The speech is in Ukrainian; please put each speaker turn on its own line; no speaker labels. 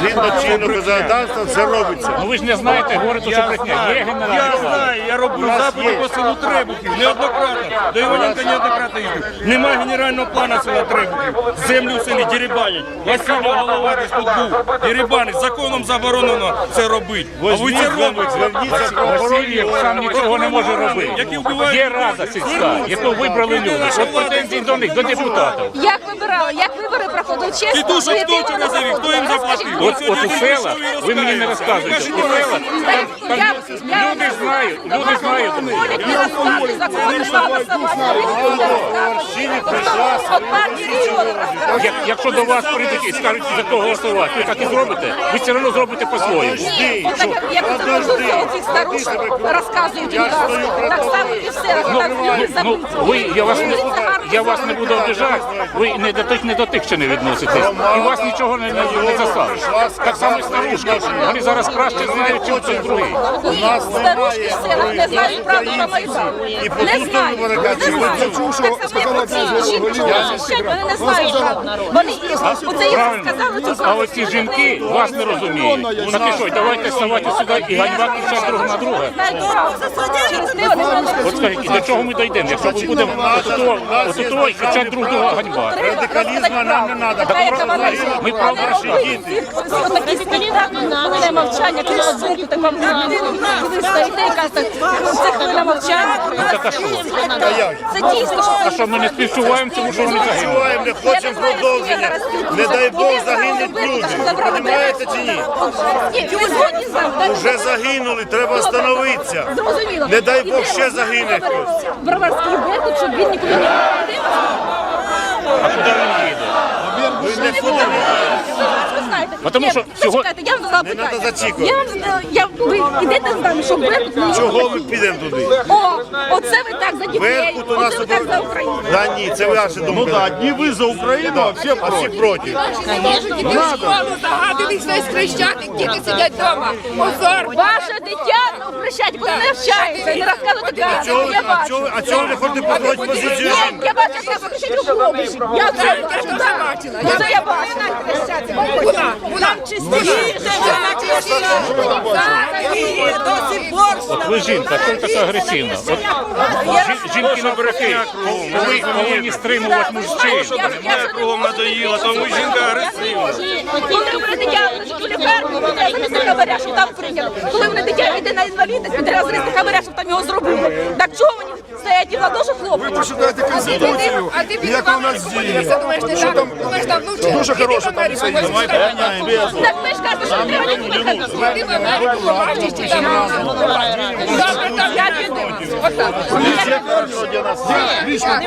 Згідно чинного законодавства все робиться.
Ну ви ж не знаєте, говорите, що брехня. Є
Я знаю, я роблю запити по селу Требухів неоднократно. До Іваненка неоднократно їздив. Немає генерального плану села Требухів. Землю в селі дерибанять. Васильов голова десь тут був. Дерибанить. Законом заборонено це робити. А ви це робите.
зверніться правоохоронні
Васильєв сам нічого не може робити.
Які вбивають
Є рада сільська, яку вибрали люди. От претензії до них, до депутатів.
Як вибирали, як вибори проходили чесно?
Тітушок
ви
хто через рік? Хто їм заплатив?
От, от у села, ви мені не розказуєте, у села, там, там
Я-
люди знають, люди знають.
Закони треба голосувати. От партії розказують.
Як, якщо до вас прийдуть і скажуть, за кого голосувати, ви так і зробите, ви все одно зробите по-своєму.
Ні, от так, як
Подожди.
оцих старушок розказують Так само і все.
Ну,
Так люди
ну,
забудуть.
ви, я вас не, я вас не буду обіжати, ви не до тих, не до тих ще не відноситесь. І вас нічого не, не, не заставиш. Так само і старушки. Вони зараз краще знають, чим хтось другий.
У нас
Старушки
немає
в селах не знають правду про Майдан.
І
Не знають. Не знають. Так само, як оці жінки, вони не знають правду. Вони оце їм сказали цю
А оці жінки вас не розуміють. Так і що, давайте ставати сюди і ганьба кричати друг на друга. От скажіть, до чого ми дійдемо, якщо ми будемо отутого, отутого і кричати друг друга ганьба.
Радикалізму нам не треба.
Ми наші
робити
діти.
хвилина мовчання, коли от звуку такого ви стоїте і кажете, це хвиля мовчання.
Так а що?
Це дійсно, що
А що ми не співчуваємо цьому, що вони загинули?
Відчуваємо, не хочемо продовження. Не дай Бог загинуть люди. Розумієте чи ні?
Ні, ви згодні з нами?
Вже загинули, треба встановитися.
Зрозуміло.
Не дай Бог ще загине хтось.
Броварський беркут, щоб він нікуди не ходив.
А куди він їде?
Ви не куди не
Ви знаєте.
А тому що
ви
сього-
чекайте, я вам задала
Не
питання.
треба зачікувати.
Я вам задала, я, ви йдете з нами, що Беркут не
Чого ми підемо туди?
О, оце ви так за дітей,
Беркут у нас
оце ви так за Україну.
Да ні, це ваша думка. Ну так, одні ви за Україну, а всі проти. проти.
Іди в школу, загадують весь хрещатик, діти сидять вдома. Позор.
Ваше дитя ну, прощайте, коли не навчається, не
чого.
Я
а чого,
бачу.
а чого ви не хочете проходити позицію
Ні, я бачу, ви кричать руку обличчя. Я це
Я
бачу,
теж
так.
бачила.
Ну, я бачу.
Була, була.
От ви жінка, що ви така агресивна? От жі- жінки коли повинні стримувати мужчин.
Мене кругом надоїло, тому жінка агресивна.
Коли вони дитя занесли хабаря, що там прийняли. Коли вони дитя йде на інвалідність, занесли хабаря, щоб там його зробили. Так чого вони стоять і в?
Почитайте конституцію,
А ти
як вона діє.
думаєш, не так? Думаєш, там?
Дуже хороша там все є.
так?
Ми ж кажемо, що треба ходити.
Іди в Америку, побачиш, чи там. Добре, там я піду. Отак.
Лично,